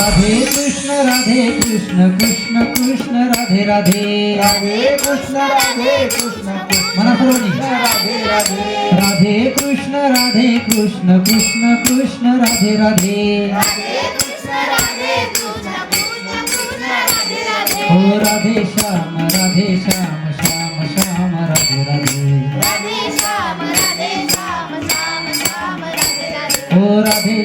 राधे कृष्ण राधे कृष्ण कृष्ण कृष्ण राधे राधे राधे कृष्ण राधे कृष्ण कृष्ण मना सर्वांनी राधे राधे राधे कृष्ण राधे कृष्ण कृष्ण कृष्ण राधे राधे हो राधे श्याम राधे श्याम श्याम श्याम राधे राधे हो राधे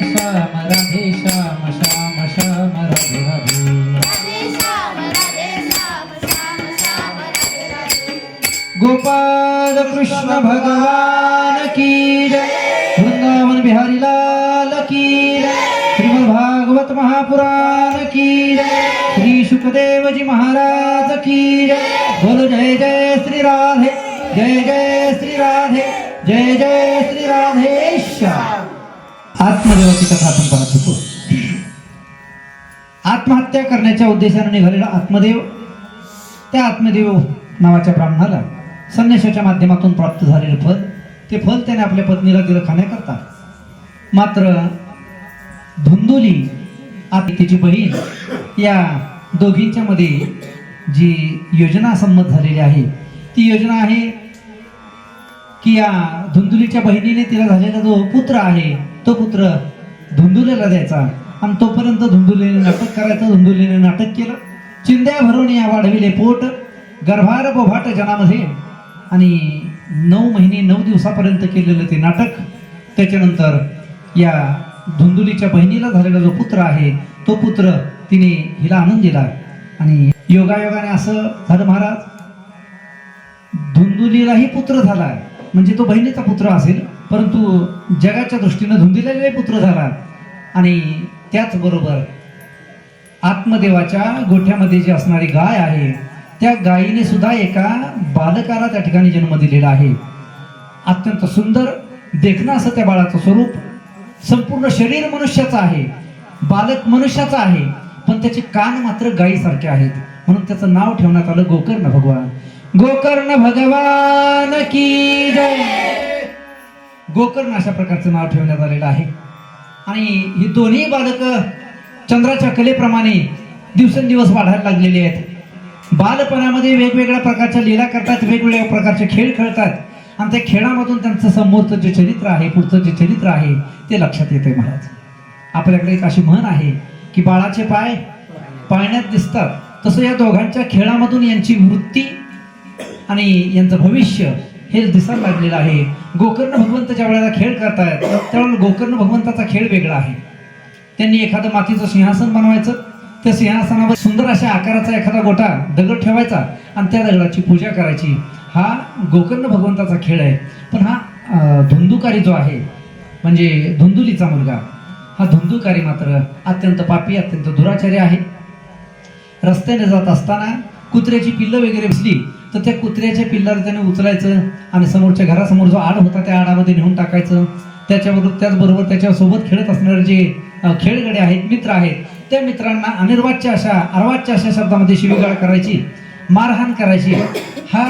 गोपाल कृष्ण भगवान की जय। वृंदावन बिहारी लाल की जय। श्रीमद भागवत महापुराण की जय। श्री सुखदेव जी महाराज की जय। बोलो जय जय श्री राधे जय जय श्री राधे जय जय श्री राधेश आत्मदेवाची कथा आपण पाहत होतो. आत्महत्या करण्याच्या उद्देशाने निघालेला आत्मदेव त्या आत्मदेव नावाच्या ब्राह्मणाला संन्याशाच्या माध्यमातून प्राप्त झालेलं फल ते फल त्याने आपल्या पत्नीला दिलं खाण्याकरता मात्र धुंदुली आणि तिची बहीण या दोघींच्या मध्ये जी योजना संमत झालेली आहे ती योजना आहे की या धुंदुलीच्या बहिणीने तिला झालेला जो पुत्र आहे तो पुत्र धुंदुलीला द्यायचा आणि तोपर्यंत धुंदुलीने नाटक करायचं धुंदुलीने नाटक केलं. चिंध्या भरून या वाढविले पोट गर्भार बोभाट जनामध्ये आणि नऊ महिने नऊ दिवसापर्यंत केलेलं ते नाटक त्याच्यानंतर या धुंदुलीच्या बहिणीला झालेला जो पुत्र आहे तो पुत्र तिने हिला आणून दिला. आणि योगायोगाने असं झालं महाराज धुंदुलीलाही पुत्र झाला म्हणजे तो बहिणीचा पुत्र असेल परंतु जगाच्या दृष्टीनं धुंदुलीलाही पुत्र झाला. आणि त्याचबरोबर आत्मदेवाच्या गोठ्यामध्ये जी असणारी गाय आहे त्या गायीने सुद्धा एका बालकाला त्या ठिकाणी जन्म दिलेला आहे. अत्यंत सुंदर देखणं असं त्या बाळाचं स्वरूप. संपूर्ण शरीर मनुष्याचं आहे बालक मनुष्याचं आहे पण त्याचे कान मात्र गायीसारखे आहेत. म्हणून त्याचं नाव ठेवण्यात आलं गोकर्ण भगवान. गोकर्ण भगवान की जय! गोकर्ण अशा प्रकारचं नाव ठेवण्यात आलेलं आहे. आणि ही दोन्ही बालक चंद्राच्या कलेप्रमाणे दिवसेंदिवस वाढायला लागलेली आहेत. बालपणामध्ये वेगवेगळ्या प्रकारच्या लीला करतात वेगवेगळ्या प्रकारचे खेळ खेळतात. आणि त्या खेळामधून त्यांचं समोरचं जे चरित्र आहे पुढचं जे चरित्र आहे ते लक्षात येते महाराज. आपल्याकडे एक अशी म्हण आहे की बाळाचे पाय पाळण्यात दिसतात. तसं या दोघांच्या खेळामधून यांची वृत्ती आणि यांचं भविष्य हे दिसायला लागलेलं आहे. गोकर्ण भगवंत ज्या वेळेला खेळ करतायत त्यावेळेला गोकर्ण भगवंताचा खेळ वेगळा आहे. त्यांनी एखादं मातीचं सिंहासन बनवायचं त्या सिंहासनावर सुंदर अशा आकाराचा एखादा गोटा दगड ठेवायचा आणि त्या दगडाची पूजा करायची. हा गोकर्ण भगवंताचा खेळ आहे. पण हा धुंदुकारी जो आहे म्हणजे धुंदुलीचा मुलगा हा धुंदुकारी मात्र अत्यंत पापी अत्यंत दुराचारी आहे. रस्त्याने जात असताना कुत्र्याची पिल्लं वगैरे बसली तर त्या कुत्र्याच्या पिल्लाला त्याने उचलायचं आणि समोरच्या घरासमोर जो आड होता त्या आडामध्ये नेऊन टाकायचं. त्याच्याबरोबर त्याचबरोबर त्याच्यासोबत खेळत असणारे जे खेळगडे आहेत मित्र आहेत त्या मित्रांना अनिर्वाच्य अशा अर्वाच्य अशा शब्दामध्ये शिवीगाळ करायची मारहाण करायची. हा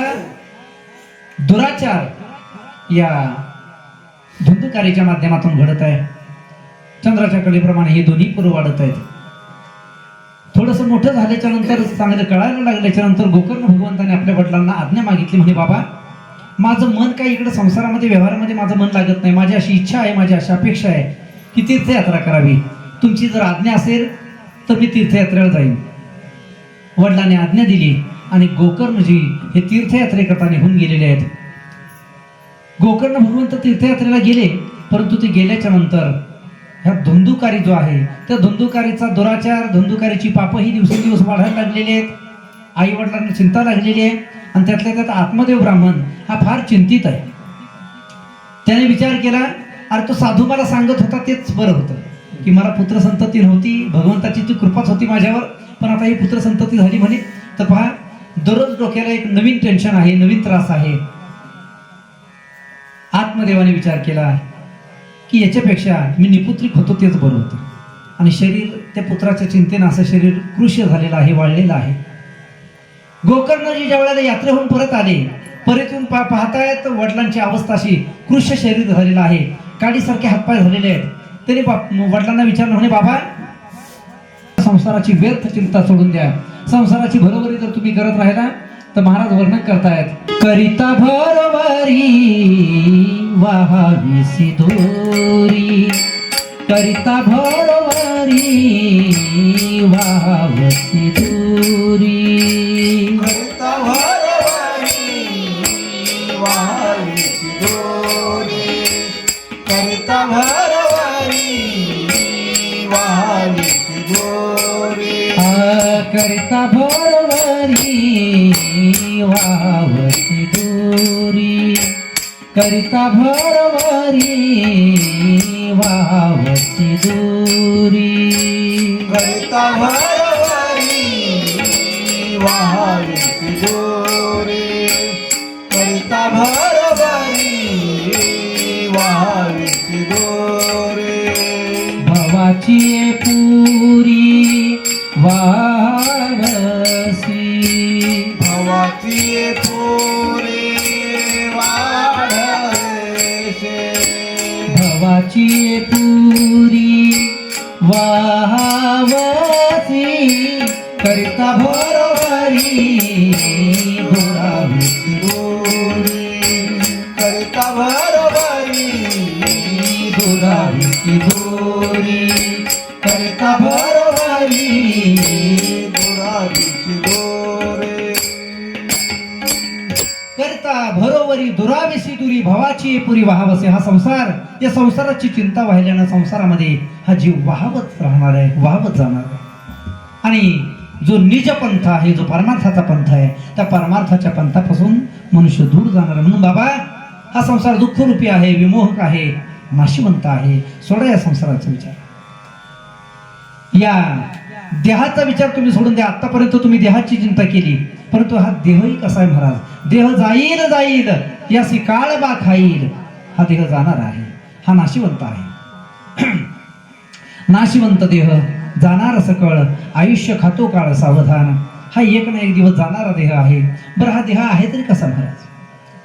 दुराचार या धुंधकारीच्या माध्यमातून घडत आहे. चंद्राच्या कलेप्रमाणे हे दोन्ही पूर्व वाढत आहेत. थोडस मोठं झाल्याच्यानंतर चांगलं कळायला लागल्याच्या नंतर गोकर्ण भगवंताने आपल्या वडिलांना आज्ञा मागितली म्हणे बाबा माझं मन काही इकडे संसारामध्ये व्यवहारामध्ये माझं मन लागत नाही. माझी अशी इच्छा आहे माझी अशी अपेक्षा आहे की तीर्थयात्रा करावी. तुमची जर आज्ञा असेल तर मी तीर्थयात्रेला जाईन. वडिलांनी आज्ञा दिली आणि गोकर्णजी हे तीर्थयात्रेकरता निघून गेलेले आहेत. गोकर्ण भगवंत तीर्थयात्रेला गेले परंतु ते गेल्याच्यानंतर ह्या धुंदुकारी जो आहे त्या धुंदुकारीचा दुराचार धुंदुकारीची पापं ही दिवसेंदिवस वाढायला लागलेली आहेत. आई वडिलांना चिंता लागलेली आहे आणि त्यातल्या त्यात आत्मदेव ब्राह्मण हा फार चिंतित आहे. त्याने विचार केला अरे तो साधू मला सांगत होता तेच बरं होतं. की मला पुत्रसंतती नव्हती भगवंताची ती कृपाच होती माझ्यावर पण आता ही पुत्रसंतती झाली म्हणे. तर पहा दररोज डोक्याला एक नवीन टेन्शन आहे नवीन त्रास आहे. आत्मदेवाने विचार केला की याच्यापेक्षा मी निपुत्रिक होतो तेच बरं होतं. आणि शरीर त्या पुत्राच्या चिंतेनं असं शरीर कृष्य झालेलं आहे वाढलेलं आहे. गोकर्णजी ज्या वेळेला यात्रेहून परत आले परत येऊन पा पाहतायत वडिलांची अवस्था अशी कृष्य शरीर झालेलं आहे. काडीसारखे हातपाय झालेले आहेत. तरी बाप वडिलांना विचारलं म्हणे बाबा संसाराची व्यर्थ चिंता सोडून द्या. संसाराची भरोबरी जर तुम्ही करत राहिला तर महाराज वर्णन करतायत करिता भरवरी वाहावी दोरी करिता भरवरी वाहावसी दोरी करिता भरवरी वाहावीची दोरी करिता भर करता भरवरी वावसी दूरी. करिता भरवरी वावसी दूरी. करता भरवारी वाहावीची दोरी. करता भरवारी वाहावीची दोरी. भवाची करता भरोवरी दुराविसी दुरी भवाची पुरी वाहावसे हा संसार. या संसाराची चिंता वाहिल्यानं संसारामध्ये हा जीव वाहवत राहणार आहे वाहवत जाणार आहे. आणि जो निज पंथ आहे जो परमार्थाचा पंथ आहे त्या परमार्थाच्या पंथापासून मनुष्य दूर जाणार म्हणून बाबा हा संसार दुःखरूपी आहे विमोहक आहे नाशिवंत आहे. सोडा या संसाराचा विचार. या देहाचा विचार तुम्ही सोडून द्या. आतापर्यंत तुम्ही देहाची चिंता केली. परंतु हा देहही कसा आहे महाराज? देह जाईल जाईल. यासी काळ बा खाईल हा देह जाणार आहे. हा नाशिवंत आहे. नाशिवंत देह. जाणार सकळ. आयुष्य खातो काळ सावधान. हा एक ना एक दिवस जाणारा देह आहे. बरं हा देह आहे तरी कसा महाराज?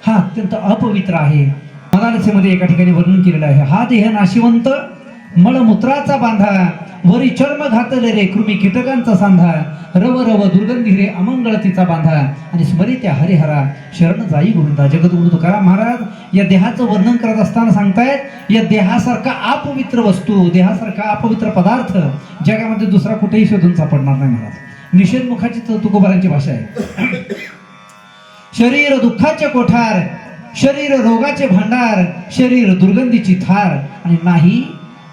हा अत्यंत अपवित्र आहे. मदारसेमध्ये एका ठिकाणी वर्णन केलेलं आहे. हा देह नाशिवंत मळमूत्राचा बांधा वरी चर्म घातले रे कृमी कीटकांचा सांधा रव रव दुर्गंधी रे अमंगळ तिचा बांधा आणि स्मरित्या हरिहरा शरण जाई गुरुंदा. जगद्गुरु तुकाराम महाराज या देहाचं वर्णन करत असताना सांगतायत या देहासारखा अपवित्र वस्तू देहासारखा अपवित्र पदार्थ जगामध्ये दुसरा कुठेही शोधून सापडणार नाही महाराज. निषेधमुखाची तुकोबारांची भाषा आहे. शरीर दुःखाचे कोठार शरीर रोगाचे भांडार शरीर दुर्गंधीची थार आणि नाही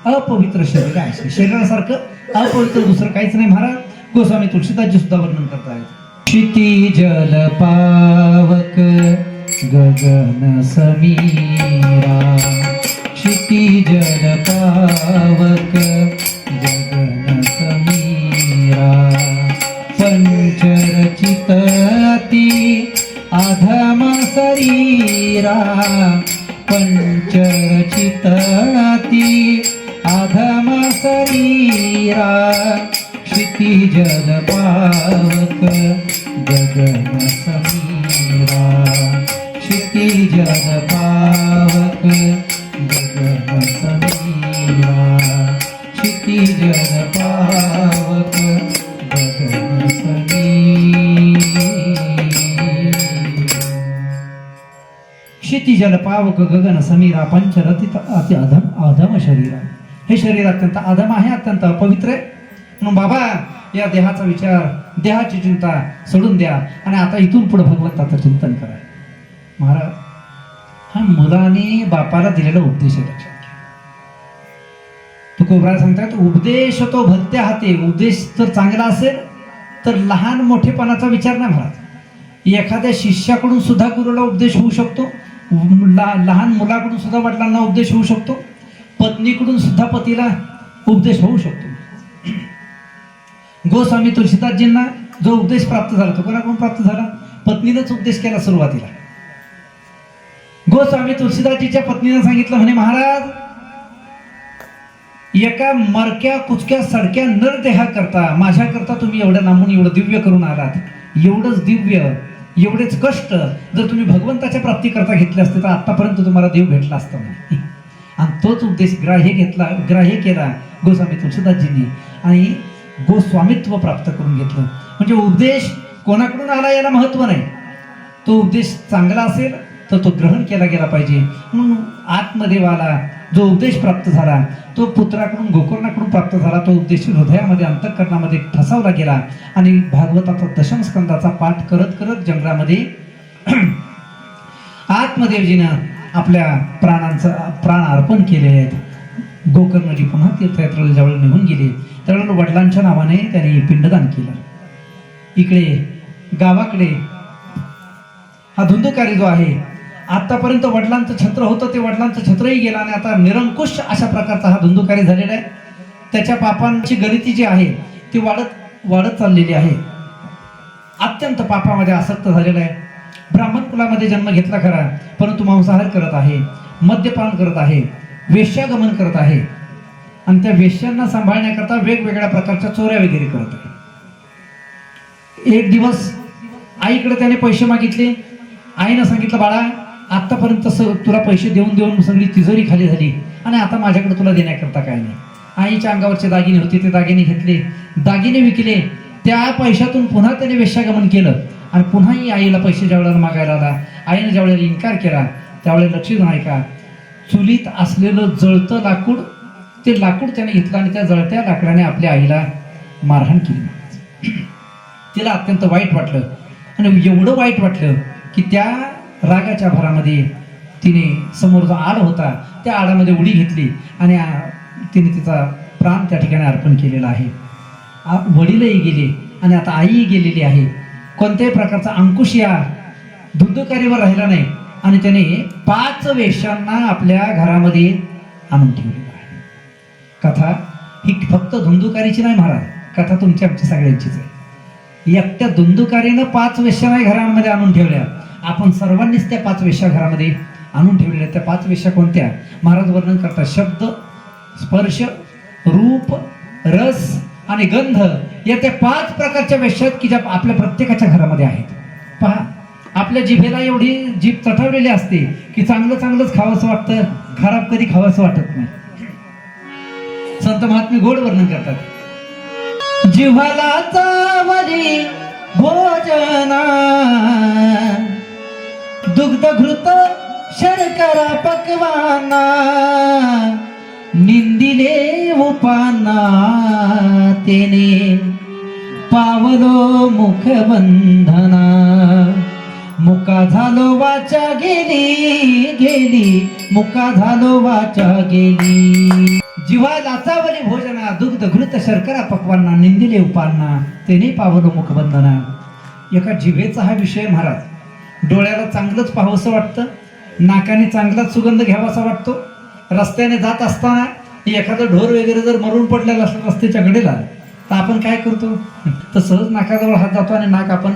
अपवित्र शरीर आहे. शरीरासारखं अपवित्र दुसरं काहीच नाही महाराज. गोस्वामी तुळशीदासजी सुद्धा वर्णन करतायत. क्षिती जल पावक गगन समीरा. क्षिती जल पावक गगन समीरा. पंचरचित अति अधम शरीरा. पंचरचित अधम शरीरा क्षितिजल पावक गगन समीरा. क्षितिजल पावक गगन समीरा. क्षितिजल पावक गगन क्षितिजल पावक गगन समीरा पंचरथित अति अधम अधम शरीरा. हे शरीर अत्यंत अधम आहे अत्यंत अपवित्र आहे. म्हणून बाबा या देहाचा विचार देहाची चिंता सोडून द्या आणि आता इथून पुढे भगवंताचं चिंतन करा. महाराज हा मुलाने बापाला दिलेला उपदेश आहे लक्षात घ्या. तुकोबराय सांगतात उपदेश तो भलत्या हाते उपदेश जर चांगला असेल तर लहान मोठेपणाचा विचार नाही महाराज. एखाद्या शिष्याकडून सुद्धा गुरुला उपदेश होऊ शकतो लहान मुलाकडून सुद्धा वडिलांना उपदेश होऊ शकतो पत्नीकडून सुद्धा पतीला उपदेश होऊ शकतो. गोस्वामी तुलसीदासजींना जो उपदेश प्राप्त झाला तो कोणाकडून प्राप्त झाला? पत्नीनंच उपदेश केला सुरुवातीला. गोस्वामी तुलसीदासजीच्या पत्नीनं सांगितलं म्हणे महाराज एका मरक्या कुचक्या सडक्या नरदेहा करता माझ्या करता तुम्ही एवढं नामून एवढं दिव्य करून आलात. एवढंच दिव्य एवढेच कष्ट जर तुम्ही भगवंताच्या प्राप्ती करता घेतले असते तर आतापर्यंत तुम्हाला देव भेटला असता नाही आणि तोच उपदेश ग्राह्य घेतला ग्राह्य केला गोस्वामी तुळशीदासजींनी आणि गोस्वामित्व प्राप्त करून घेतलं. म्हणजे उपदेश कोणाकडून आला याला महत्त्व नाही. तो उपदेश चांगला असेल तर तो ग्रहण केला गेला पाहिजे. म्हणून आत्मदेवाला जो उपदेश प्राप्त झाला तो पुत्राकडून गोकर्णाकडून प्राप्त झाला तो उपदेश हृदयामध्ये अंतःकरणामध्ये ठसावला गेला. आणि भागवताचा दशम स्कंदाचा पाठ करत करत जंगलामध्ये आत्मदेवजीनं आपल्या प्राणांचं प्राण अर्पण केले आहेत. गोकर्णजी पुन्हा तीर्थयात्रेला जवळ निघून गेले त्यावेळेला वडिलांच्या नावाने त्यांनी पिंडदान केलं. इकडे गावाकडे हा धुंदकारी जो आहे आतापर्यंत वडिलांचं छत्र होतं ते वडिलांचं छत्रही गेलं आणि आता निरंकुश अशा प्रकारचा हा धुंदुकारी झालेला आहे. त्याच्या पापांची गणिती जी आहे ती वाढत वाढत चाललेली आहे. अत्यंत पापामध्ये आसक्त झालेला आहे. ब्राह्मण कुलामध्ये जन्म घेतला खरा परंतु मांसाहार करत आहे मद्यपान करत आहे वेश्यागमन करत आहे. आणि त्या वेश्यांना सांभाळण्याकरता वेगवेगळ्या प्रकारच्या चोऱ्या वगैरे करत आहे. एक दिवस आईकडे त्याने पैसे मागितले. आईनं सांगितलं बाळा आत्तापर्यंत स तुला पैसे देऊन देऊन सगळी तिजोरी खाली झाली आणि आता माझ्याकडे तुला देण्याकरता काय नाही. आईच्या अंगावरचे दागिने होते ते दागिने घेतले. दागिने विकले. त्या पैशातून पुन्हा त्याने वेश्यागमन केलं. आणि पुन्हाही आईला पैसे ज्यावेळेला मागायला आला आईने ज्यावेळेला इन्कार केला त्यावेळेला लक्षात नाही का चुलीत असलेलं जळतं लाकूड ते लाकूड त्याने घेतलं आणि त्या जळत्या लाकडाने आपल्या आईला मारहाण केली. तिला अत्यंत वाईट वाटलं. आणि एवढं वाईट वाटलं की त्या रागाच्या भरामध्ये तिने समोर जो आड होता त्या आडामध्ये उडी घेतली आणि तिने तिचा प्राण त्या ठिकाणी अर्पण केलेला आहे. वडीलही गेले आणि आता आईही गेलेली आहे. कोणत्याही प्रकारचा अंकुश या धुंदुकारीवर राहिला नाही. आणि त्याने पाच वेशांना आपल्या घरामध्ये आणून ठेवलेलं आहे कथा ही फक्त धुंदुकारीची नाही महाराज. कथा तुमची आमची सगळ्यांचीच आहे. एकट्या धुंदुकारीनं पाच वेश्या नाही घरामध्ये आणून ठेवल्या. आपण सर्वांनीच त्या पाच वेश्या घरामध्ये आणून ठेवलेल्या त्या पाच वेश्या कोणत्या? महाराज वर्णन करतात. शब्द स्पर्श रूप रस आणि गंध या त्या पाच प्रकारच्या वेश्या आहेत की ज्या आपल्या प्रत्येकाच्या घरामध्ये आहेत. पहा आपल्या जिभेला एवढी जीभ चटवलेली असते की चांगलं चांगलंच खावंसं वाटतं खराब कधी खावंसं वाटत नाही. संत महात्मे गोड वर्णन करतात. जिव्हाला चावली भोजना. दुग्ध घृत शर्करा पकवाना. निंदिले उपाना तेने पावलो मुखबंधना. मुका झालो वाचा गेली गेली. मुका झालो वाचा गेली. जिवा लाचावली भोजना दुग्ध घृत शर्करा पक्वांना निंदिले उपांना तेने पावलो मुखबंधना. एका जिभेचा हा विषय महाराज. डोळ्याला चांगलंच पाहावंसं वाटतं नाकाने चांगलाच सुगंध घ्यावासा वाटतो. रस्त्याने जात असताना एखादं ढोर वगैरे जर मरून पडलेलं असलं रस्त्याच्या कडेला तर आपण काय करतो? तर सहज नाकाजवळ हात जातो आणि नाक आपण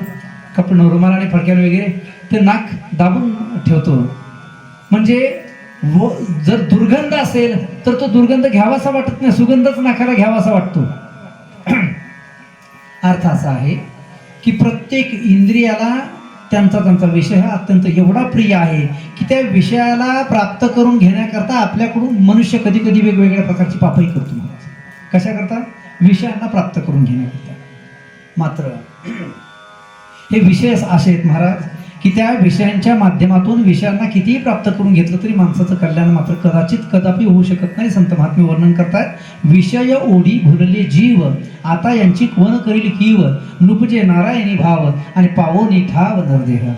कपड रुमाल आणि फडक्याने वगैरे ते नाक दाबून ठेवतो. म्हणजे व जर दुर्गंध असेल तर तो दुर्गंध घ्यावासा वाटत नाही सुगंधच नाकाला घ्यावासा वाटतो. अर्थ असा आहे की प्रत्येक इंद्रियाला त्यांचा त्यांचा विषय हा अत्यंत एवढा प्रिय आहे की त्या विषयाला प्राप्त करून घेण्याकरता आपल्याकडून मनुष्य कधी कधी वेगवेगळ्या प्रकारची पापही करतो कशाकरता? विषयांना प्राप्त करून घेण्याकरता. मात्र हे विषय असे आहेत महाराज की त्या विषयांच्या माध्यमातून विषयांना कितीही प्राप्त करून घेतलं तरी माणसाचं कल्याण मात्र कदाचित कदापि होऊ शकत नाही संत महात्मे वर्णन करतात विषय ओढी भुरले जीव आता यांची कोण करील कीव? नुपजे नारायणी भाव आणि पावोनी ठाव नरदेह.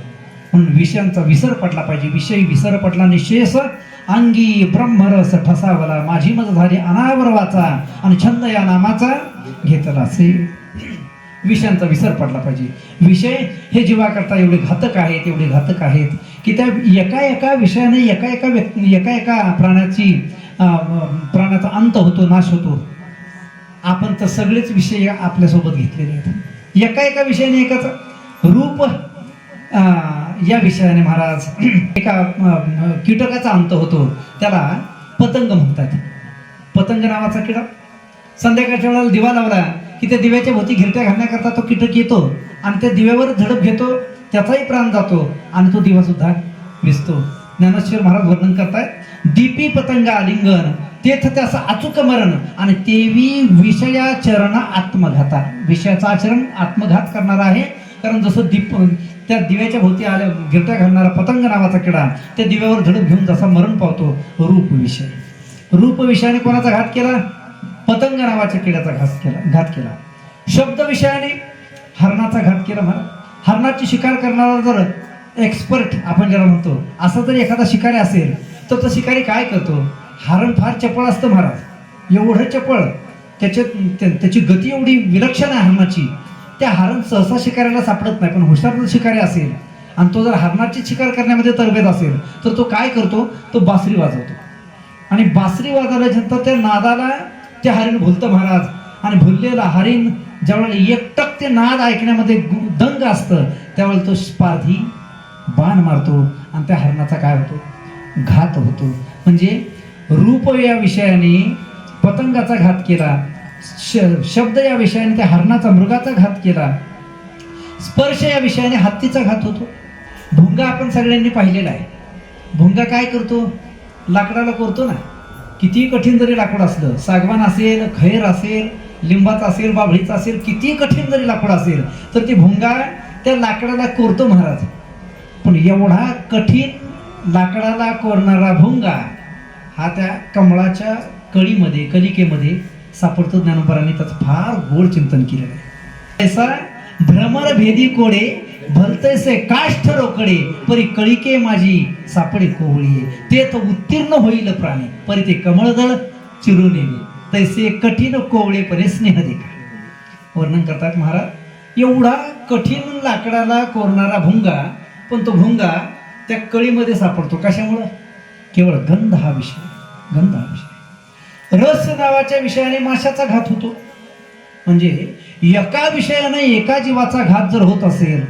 म्हणून विषयांचा विसर पडला पाहिजे. विषय विसर पडला निशेष अंगी ब्रह्मरस ठसावला. माझी मज झाली अनावर वाचा आणि छंद या नामाचा घेतला असे. विषयांचा विसर पडला पाहिजे. विषय हे जीवाकरता एवढे घातक आहेत एवढे घातक आहेत की त्या एका एका विषयाने एका एका व्यक्ती एका एका प्राण्याची प्राण्याचा अंत होतो नाश होतो. आपण तर सगळेच विषय आपल्यासोबत घेतलेले आहेत. एका एका विषयाने एकाच रूप या विषयाने महाराज एका कीटकाचा अंत होतो. त्याला पतंग म्हणतात. पतंग नावाचा किडा संध्याकाळच्या वेळेला दिवा लावला की त्या दिव्याच्या भोवती घिरट्या घालण्याकरता तो कीटक येतो आणि त्या दिव्यावर झडप घेतो त्याचाही प्राण जातो आणि तो दिवा सुद्धा विसतो. ज्ञानेश्वर महाराज वर्णन करतायत दीपी पतंग आलिंगन तेथ त्याचं अचूक मरण आणि तेवी विषयाचरण आत्मघाता. विषयाचं आचरण आत्मघात करणारा आहे कारण जसं दीप त्या दिव्याच्या भोवती आल्या गिरट्या घालणारा पतंग नावाचा किडा त्या दिव्यावर झडप घेऊन जसा मरण पावतो रूप विषय. रूप विषयाने कोणाचा घात केला? पतंग नावाच्या किड्याचा घात केला घात केला. शब्द विषयाने हरणाचा घात केला म्हणा. हरणाची शिकार करणारा जर एक्सपर्ट आपण ज्याला म्हणतो असा जर एखादा शिकारी असेल तर तो शिकारी काय करतो? हरण फार चपळ असतं महाराज. एवढं चपळ त्याच्यात त्या- त्याची गती एवढी विलक्षण आहे हरणाची. त्या हरण सहसा शिकाऱ्याला सापडत नाही पण हुशार जर शिकारी असेल आणि तो जर हरणाची शिकार करण्यामध्ये तरबेज असेल तर तो काय करतो? तो बासरी वाजवतो. आणि बासरी वाजवल्यानंतर त्या नादाला ते हरिण भुलतं महाराज. आणि भुललेला हरिण ज्यावेळेला एकटक ते नाद ऐकण्यामध्ये दंग असतं त्यावेळेला तो स्पार्धी बाण मारतो आणि त्या हरणाचा काय होतो? घात होतो. म्हणजे रूप या विषयाने पतंगाचा घात केला श- शब्द या विषयाने त्या हरणाचा मृगाचा घात केला स्पर्श या विषयाने हत्तीचा घात होतो. भुंगा आपण सगळ्यांनी पाहिलेला आहे. भुंगा काय करतो? लाकडाला करतो ना. कितीही कठीण जरी लाकूड असलं सागवान असेल खैर असेल लिंबाचा असेल बाभळीचा असेल कितीही कठीण जरी लाकूड असेल तर ती भुंगा त्या लाकडाला कोरतो महाराज. पण एवढा कठीण लाकडाला कोरणारा भुंगा हा त्या कमळाच्या कळीमध्ये कलिकेमध्ये सापडतो ज्ञानोबरांनी. त्याचं फार गोड चिंतन केलेलं आहे. ऐसा भ्रमरभेदी कोडे भलतैसे काष्ठ रोकडे परी कळिके माझी सापडे कोवळी ते तर उत्तीर्ण होईल प्राणी परी ते कमळदळ चिरून येईल तैसे कठीण कोवळे परे स्नेह देखा वर्णन करतात महाराज एवढा कठीण लाकडाला कोरणारा भुंगा पण तो भुंगा त्या कळीमध्ये सापडतो. कशामुळं? केवळ गंध हा विषय गंध हा विषय. रस नावाच्या विषयाने माशाचा घात होतो. म्हणजे एका विषयाने एका जीवाचा घात जर होत असेल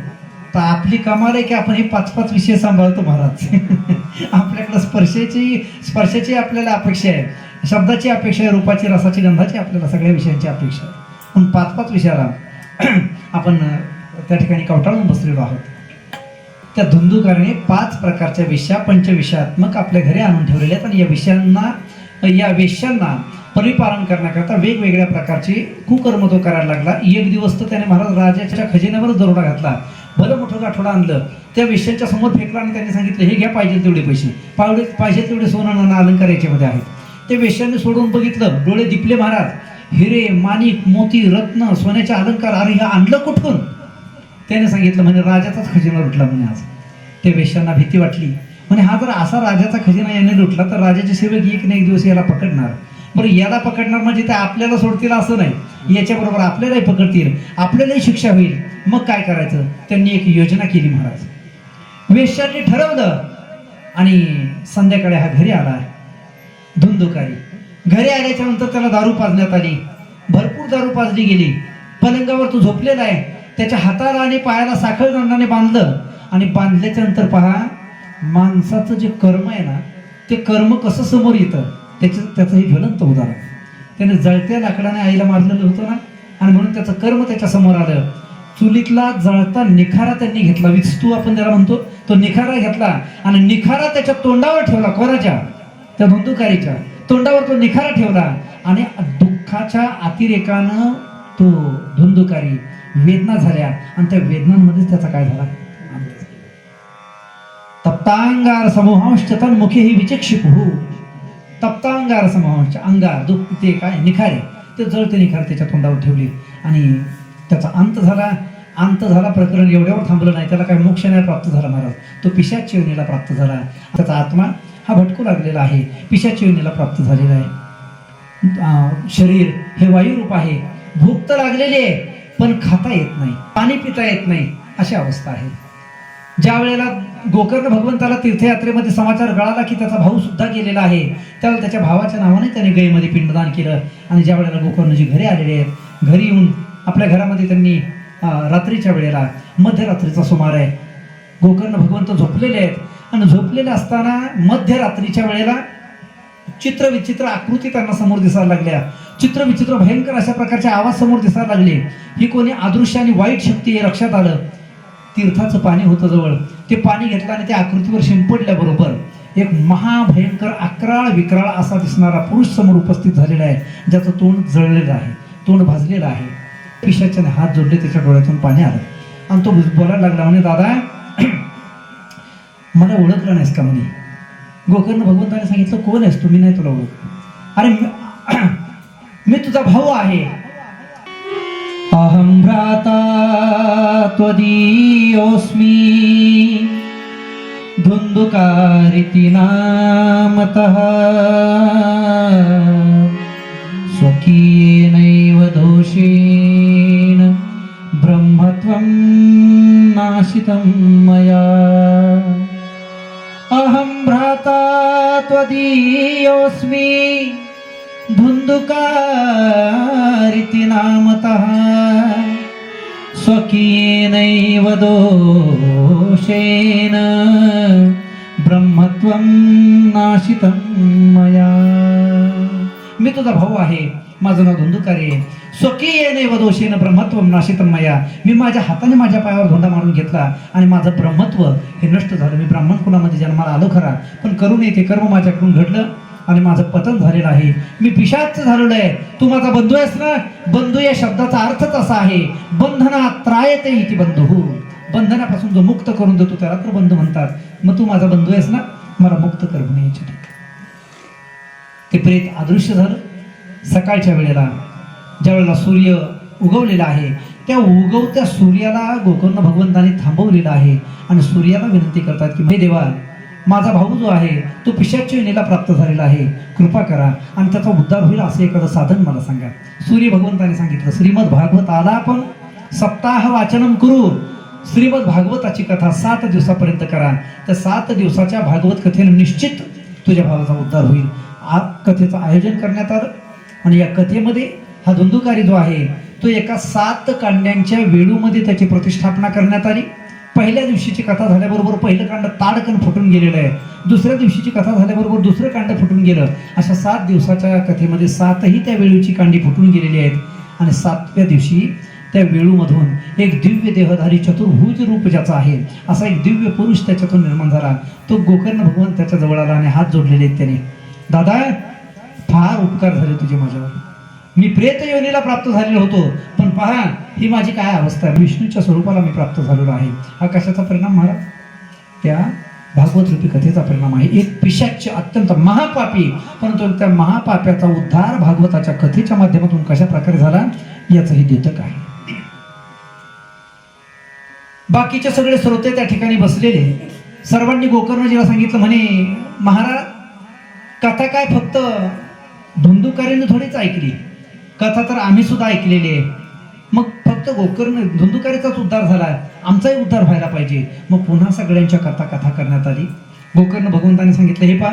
तर आपली कमाल आहे की आपण हे पाच पाच विषय सांभाळतो महाराज. आपल्याकडं स्पर्शाची स्पर्शाची आपल्याला अपेक्षा आहे. शब्दाची अपेक्षा आहे रूपाची रसाची गंधाची आपल्याला सगळ्या विषयांची अपेक्षा आहे. पण पाच पाच विषयाला आपण त्या ठिकाणी कवटाळून बसलेलो आहोत. त्या धुंदुकाराने पाच प्रकारच्या विषया पंचविषयात्मक आपल्या घरी आणून ठेवलेल्या आहेत आणि या विषयांना या विषयांना परिपालन करण्याकरता वेगवेगळ्या प्रकारचे कुकर्म तो करायला लागला. एक दिवस तर त्याने महाराज राजाच्या खजिन्यावरच दरोडा घातला. भलं मोठं गाठोडा आणलं. त्या विषयाच्या समोर फेकला आणि त्यांनी सांगितलं हे घ्या पाहिजे तेवढे पैसे. पावडे पाहिजे तेवढे सोनं अलंकार याच्यामध्ये आहेत. ते वेश्याने सोडून बघितलं डोळे दिपले महाराज. हिरे माणिक मोती रत्न सोन्याचे अलंकार अरे हे आणलं कुठून? त्याने सांगितलं म्हणजे राजाचाच खजिना लुटला म्हणे आज. ते वेश्यांना भीती वाटली. म्हणे हा जर असा राजाचा खजिना याने लुटला तर राजाचे सेवक एक ना एक दिवस याला पकडणार. बरं याला पकडणार म्हणजे ते आपल्याला सोडतील असं नाही. याच्याबरोबर आपल्यालाही पकडतील. आपल्यालाही शिक्षा होईल. मग काय करायचं? त्यांनी एक योजना केली महाराज. वेश्यांनी ठरवलं आणि संध्याकाळी हा घरी आला. धुंदुकारी. घरी आल्याच्यानंतर त्याला दारू पाजण्यात आली. भरपूर दारू पाजली गेली. पलंगावर तो झोपलेला आहे. त्याच्या हाताला आणि पायाला साखर दंडाने बांधलं. आणि बांधल्याच्या नंतर पहा माणसाचं जे कर्म आहे ना ते कर्म कसं समोर येतं? त्याचं त्याचं हे ज्वलंत उदाहरण. त्याने जळत्या लाकडाने आईला मारलेलं होतं ना? आणि म्हणून त्याचं कर्म त्याच्यासमोर आलं. चुलीतला जळता निखारा त्यांनी घेतला. विस्तू आपण त्याला म्हणतो तो निखारा घेतला आणि निखारा त्याच्या तोंडावर ठेवला. कोणाच्या त्या धुंदुकारीच्या. तोंडावर तो निखारा ठेवला आणि दुःखाच्या अतिरेकानं तो धुंदुकारी वेदना झाल्या. आणि त्या वेदनांमध्येच त्याचा काय झाला? तप्तांगार समूहांश तन्मुखे ही विचक्षिप. तप्तांगार तप्ता अंगार दुःख ते काय निखारे ते जळते निखार त्याच्या तोंडावर ठेवली. आणि त्याचा अंत झाला. अंत झाला प्रकरण एवढ्यावर थांबलं नाही. त्याला काही मोक्ष नाही प्राप्त झाला महाराज. तो पिशाच्योनीला प्राप्त झाला. त्याचा आत्मा हा भटकू लागलेला आहे. पिशाच योनीला प्राप्त झालेला आहे. शरीर हे वायुरूप आहे. भूक तर लागलेली आहे पण खाता येत नाही. पाणी पिता येत नाही. अशी अवस्था आहे. ज्या वेळेला गोकर्ण भगवंताला तीर्थयात्रेमध्ये समाचार कळाला की त्याचा भाऊ सुद्धा गेलेला आहे. त्यावेळेला त्याच्या भावाच्या नावाने त्याने गईमध्ये पिंडदान केलं आणि ज्या वेळेला गोकर्णजी घरी आलेले आहेत घरी येऊन आपल्या घरामध्ये त्यांनी रात्रीच्या वेळेला मध्यरात्रीचा सुमार आहे. गोकर्ण भगवंत झोपलेले आहेत आणि झोपलेले असताना मध्यरात्रीच्या वेळेला चित्रविचित्र आकृती त्यांना समोर दिसायला लागल्या. चित्रविचित्र भयंकर अशा प्रकारचे आवाज समोर दिसायला लागले. ही कोणी अदृश्य आणि वाईट शक्ती हे लक्षात आलं. तीर्थाचं पाणी होतं जवळ. ते पाणी घेतलं आणि त्या आकृतीवर शिंपडल्याबरोबर एक महाभयंकर अकराळ विक्राळ असा दिसणारा पुरुष समोर उपस्थित झालेला आहे. ज्याचं तोंड जळलेलं आहे. तोंड भाजलेलं आहे. पिशाच्याने हात जोडले त्याच्या डोळ्यातून पाणी आलं. आणि तो बोलायला लागला म्हणे दादा मला ओळखलं नाहीस का म्हणे? गोकर्ण भगवंताने सांगितलं कोण आहेस? तुम्ही नाही तुला ओळख. अरे मी- मी तुझा भाऊ आहे. अहं भ्राता त्वदीयोऽस्मि। धुन्धुकारिति नामतः स्वकीयेनैव दोषेण ब्रह्मत्वं नाशितं मया। अहं भ्राता त्वदीयोऽस्मि धुन्धुकारिति नामतः स्वकीयेनैव दोषेण ब्रह्मत्वं नाशितं मया। मी तुझा भाऊ आहे माझं नाव धुंदुकारी आहे. स्वकीयेनैव दोषेन ब्रह्मत्वं नाशितं मया. मी माझ्या हाताने माझ्या पायावर धोंडा मारून घेतला आणि माझं ब्रह्मत्व हे नष्ट झालं. मी ब्राह्मण कुलामध्ये जन्माला आलो खरा पण करू नये ते कर्म माझ्याकडून घडलं. आणि माझं पतन झालेलं आहे. मी पिशाच झालेलो आहे. तू माझा बंधू आहेस ना? बंधू या शब्दाचा अर्थच असा आहे. बंधना त्रायते इति बंधू. बंधनापासून जो मुक्त करून देतो त्याला तर बंधू म्हणतात. मग तू माझा बंधू आहेस ना? मला मुक्त कर म्हणे ते प्रेत अदृश्य झालं. सकाळच्या वेळेला ज्या वेळेला सूर्य उगवलेला आहे त्या उगवत्या सूर्याला गोकर्ण भगवंताने थांबवलेलं आहे. आणि सूर्याला विनंती करतात की हे देवा माझा भाऊ जो आहे तो पिशाच्या योनीला प्राप्त झालेला आहे. कृपा करा. आणि त्याचा उद्धार होईल असं एखादं साधन मला सांगा. सूर्य भगवंताने सांगितलं श्रीमद भागवत आला आपण सप्ताह वाचनम करू. श्रीमद भागवताची कथा सात दिवसापर्यंत करा. त्या सात दिवसाच्या भागवत कथेने निश्चित तुझ्या भावाचा उद्धार होईल. आ कथेचं आयोजन करण्यात आलं. आणि या कथेमध्ये हा धुंदुकारी जो आहे तो एका सात कांड्यांच्या वेळूमध्ये त्याची प्रतिष्ठापना करण्यात आली. पहिल्या दिवशीची कथा झाल्याबरोबर पहिलं कांड ताडकन फुटून गेलेलं आहे. दुसऱ्या दिवशीची कथा झाल्याबरोबर दुसरं कांड फुटून गेलं. अशा सात दिवसाच्या कथेमध्ये सातही त्या वेळूची कांडी फुटून गेलेली आहेत. आणि सातव्या दिवशी त्या वेळूमधून एक दिव्य देहधारी चतुर्भुज रूप ज्याचा आहे असा एक दिव्य पुरुष त्याच्यातून निर्माण झाला. तो गोकर्ण भगवान त्याच्याजवळ आला आणि हात जोडलेले आहेत त्याने. दादा फार उपकार झाले तुझे माझ्यावर. मी प्रेत योनीला प्राप्त झालेलो होतो. पण पहा ही माझी काय अवस्था आहे? विष्णूच्या स्वरूपाला मी प्राप्त झालेलो आहे. हा कशाचा परिणाम महाराज? त्या भागवत रूपी कथेचा परिणाम आहे. एक पिशाच्य अत्यंत महापापी परंतु त्या महापाप्याचा उद्धार भागवताच्या कथेच्या माध्यमातून कशा प्रकारे झाला? याचं हे द्योतक आहे. बाकीचे सगळे श्रोते त्या ठिकाणी बसलेले. सर्वांनी गोकर्णजीला सांगितलं म्हणे महाराज कथा काय फक्त धुंदुकारीनं थोडीच ऐकली? कथा तर आम्ही सुद्धा ऐकलेली आहे. मग फक्त गोकर्ण धुंदुकारीचाच उद्धार झाला. आमचाही उद्धार व्हायला पाहिजे. मग पुन्हा सगळ्यांच्या कथा कथा करण्यात आली. गोकर्ण भगवंताने सांगितलं हे पहा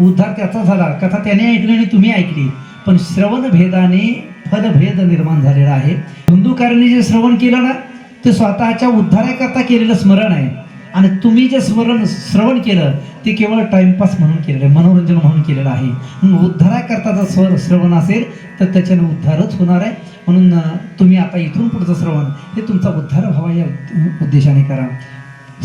उद्धार त्याचा झाला. कथा त्याने ऐकली आणि तुम्ही ऐकली. पण श्रवण भेदाने फलभेद निर्माण झालेला आहे. धुंदुकारीने जे श्रवण केलं ना ते स्वतःच्या उद्धाराकरता केलेलं स्मरण आहे. आणि तुम्ही जे स्मरण श्रवण केलं ते केवळ टाइमपास म्हणून केलेलं आहे मनोरंजन म्हणून केलेलं आहे. म्हणून उद्धाराकरता जर स्वर श्रवण असेल तर त्याच्यानं उद्धारच होणार आहे. म्हणून तुम्ही आता इथून पुढचं श्रवण हे तुमचा उद्धार व्हावा या उद्देशाने करा.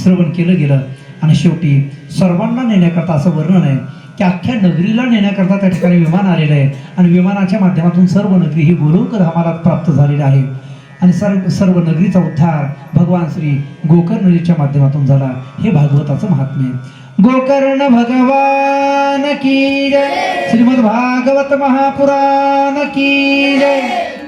श्रवण केलं गेलं आणि शेवटी सर्वांना नेण्याकरता असं वर्णन आहे की अख्ख्या नगरीला नेण्याकरता त्या ठिकाणी विमान आलेलं आहे. आणि विमानाच्या माध्यमातून सर्व नगरी ही गोलोक धामाला प्राप्त झालेली आहे. आणि सर्व सर्व नगरीचा उद्धार भगवान श्री गोकर्णजीच्या माध्यमातून झाला. हे भागवताचं महात्म्य गोकर्ण भगवान की जय. श्रीमद भागवत महापुराण की जय.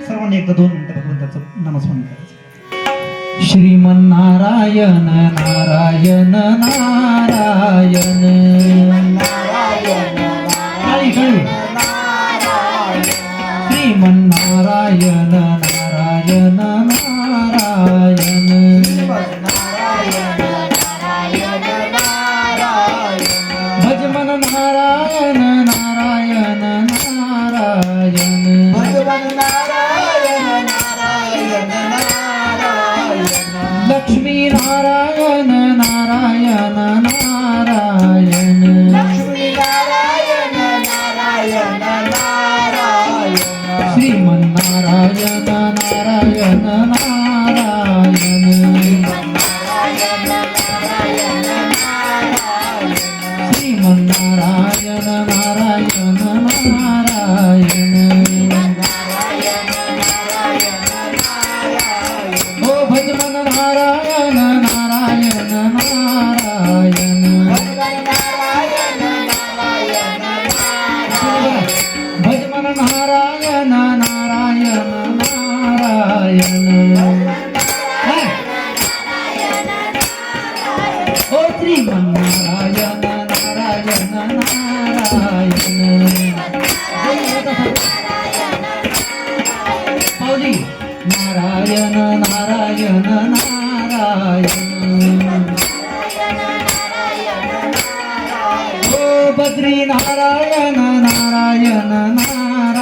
सर्वांनी एकदा दोन मिनिटं भगवंताचं नमस्कार करायचं. श्रीमन्नारायण नारायण नारायण. Namah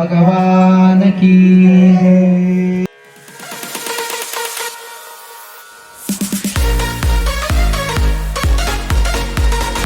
गोपाल कृष्ण भगवान